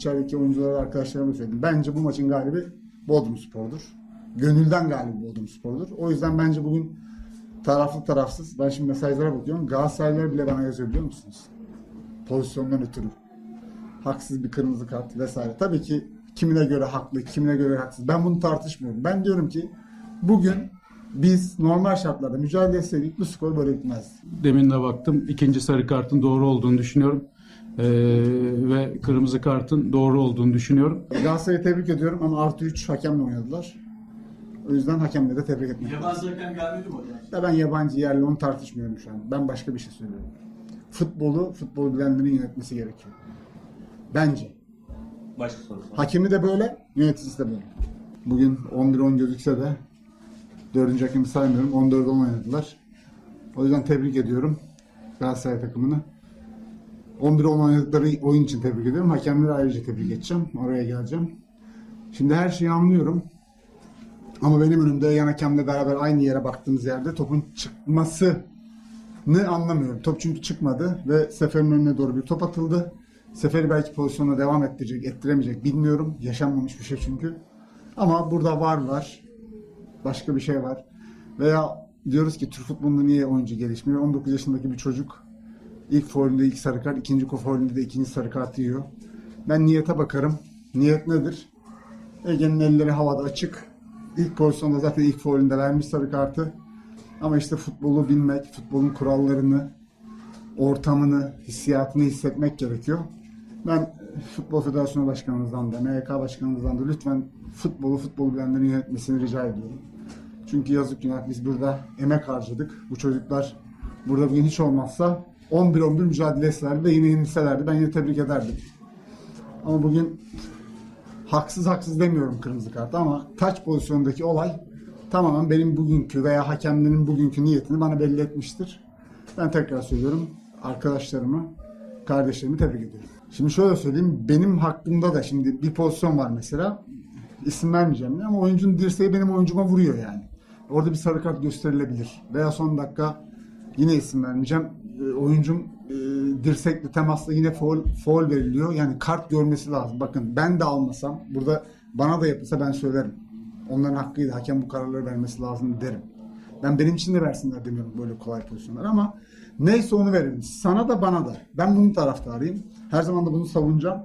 içerideki oyunculara arkadaşlarıma söyledim. Bence bu maçın galibi Bodrum Spor'dur. Gönülden galibi Bodrum Spor'dur. O yüzden bence bugün taraflı tarafsız. Ben şimdi mesajlara bakıyorum. Galatasaraylılar bile bana yazıyor biliyor musunuz? Pozisyondan ötürü. Haksız bir kırmızı kart vesaire. Tabii ki kimine göre haklı, kimine göre haksız. Ben bunu tartışmıyorum. Ben diyorum ki bugün biz normal şartlarda mücadele etseydik bu skor böyle bitmezdi. Demin de baktım. ikinci sarı kartın doğru olduğunu düşünüyorum. Ee, ve kırmızı kartın doğru olduğunu düşünüyorum. Galatasaray'ı tebrik ediyorum ama artı 3 hakemle oynadılar. O yüzden hakemle de tebrik etmek lazım. Yabancı hakem gelmedi mi hocam? Ya ben yabancı yerli onu tartışmıyorum şu an. Ben başka bir şey söylüyorum. Futbolu, futbol bilenlerin yönetmesi gerekiyor. Bence. Başka soru var. Hakemi de böyle, yöneticisi de böyle. Bugün 11-10 gözükse de 4. hakemi saymıyorum. 14-10 oynadılar. O yüzden tebrik ediyorum Galatasaray takımını. 11-10 oynadıkları oyun için tebrik ediyorum. Hakemleri ayrıca tebrik edeceğim. Oraya geleceğim. Şimdi her şeyi anlıyorum. Ama benim önümde yan hakemle beraber aynı yere baktığımız yerde topun çıkmasını anlamıyorum. Top çünkü çıkmadı ve Sefer'in önüne doğru bir top atıldı. Sefer'i belki pozisyona devam ettirecek, ettiremeyecek bilmiyorum. Yaşanmamış bir şey çünkü. Ama burada var var. Başka bir şey var. Veya diyoruz ki Türk futbolunda niye oyuncu gelişmiyor? 19 yaşındaki bir çocuk ilk faulünde ilk sarı kart, ikinci faulünde de ikinci sarı kart yiyor. Ben niyete bakarım. Niyet nedir? Ege'nin elleri havada açık. İlk pozisyonda zaten ilk faulünde vermiş sarı kartı. Ama işte futbolu bilmek, futbolun kurallarını, ortamını, hissiyatını hissetmek gerekiyor. Ben Futbol Federasyonu Başkanımızdan da, MHK Başkanımızdan da lütfen futbolu, futbol bilenlerin yönetmesini rica ediyorum. Çünkü yazık günah biz burada emek harcadık. Bu çocuklar burada bugün hiç olmazsa 11-11 mücadele ve yine yenilselerdi. Ben yine tebrik ederdim. Ama bugün haksız haksız demiyorum kırmızı kart ama taç pozisyondaki olay tamamen benim bugünkü veya hakemlerin bugünkü niyetini bana belli etmiştir. Ben tekrar söylüyorum arkadaşlarımı, kardeşlerimi tebrik ediyorum. Şimdi şöyle söyleyeyim benim hakkımda da şimdi bir pozisyon var mesela isim vermeyeceğim ama oyuncunun dirseği benim oyuncuma vuruyor yani. Orada bir sarı kart gösterilebilir. Veya son dakika yine isim vermeyeceğim. E, oyuncum e, dirsekle temasla yine foul, foul veriliyor. Yani kart görmesi lazım. Bakın ben de almasam burada bana da yapılsa ben söylerim. Onların hakkıydı. Hakem bu kararları vermesi lazım derim. Ben benim için de versinler demiyorum böyle kolay pozisyonlar ama neyse onu verin. Sana da bana da. Ben bunun taraftarıyım. Her zaman da bunu savunacağım.